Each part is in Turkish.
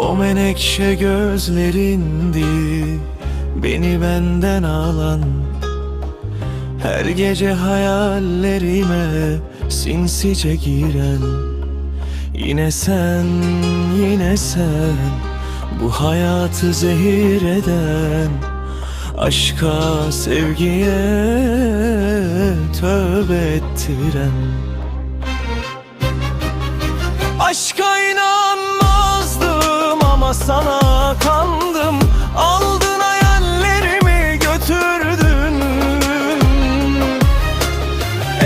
O menekşe gözlerindi Beni benden alan. Her gece hayallerime Sinsice giren Yine sen, yine sen Bu hayatı zehir eden. Aşka, sevgiye tövbe ettiren. Aşka ama sana kandım Aldın hayallerimi götürdün.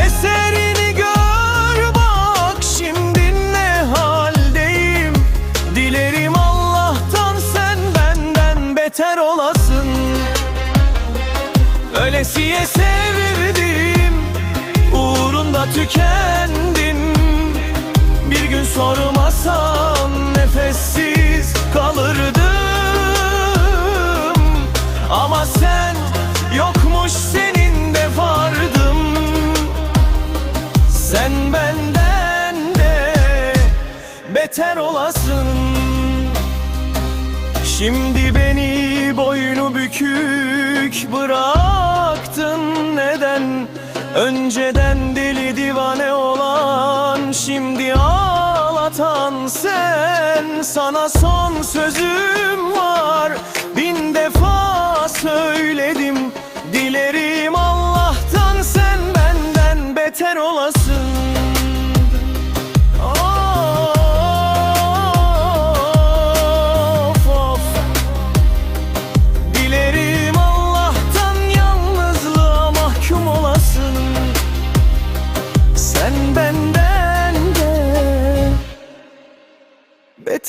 Eserini gör bak şimdi ne haldeyim. Dilerim Allah'tan sen benden beter olasın. Ölesiye sevdim Uğrunda tükendim. Bir gün sormasan Nefessiz Sen benden de Beter olasın. Şimdi beni boynu bükük bıraktın. Neden? Önceden deli divane olan şimdi ağlatan sen. Sana son sözüm var. Bin defa söyledim. Dilerim Allah'tan sen benden beter olasın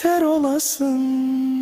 beter olasın